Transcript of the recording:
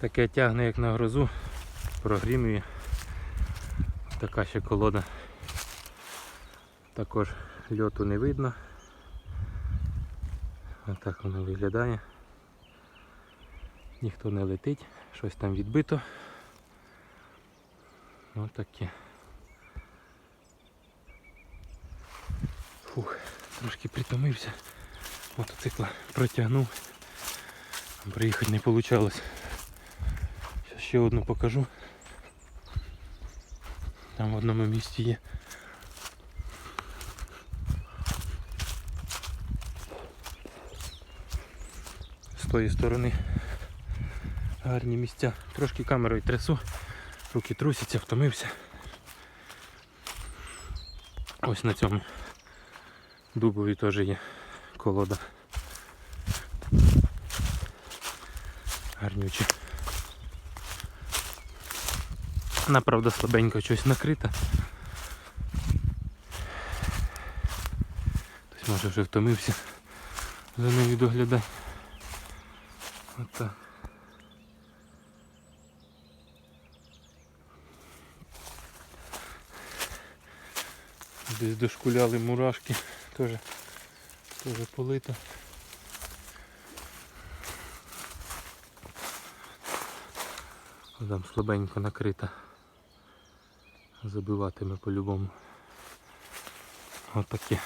Таке тягне як на грозу, прогрімує. Така ще колода. Також льоту не видно. Отак воно виглядає. Ніхто не летить, щось там відбито. Ось таке. Фух, трошки притомився. Мотоцикла протягнув. Приїхати не вийшло. Ще одну покажу. Там в одному місці є. З тої сторони гарні місця. Трошки камерою трясу, руки трусяться, втомився. Ось на цьому дубові теж є колода. Гарнюче. Вона, правда, слабенько щось накрита. Хтось може вже втомився за нею доглядати. Отак. Десь дошкуляли мурашки, теж, теж полита. Там слабенько накрита. Забиватиме по-любому. Отаке.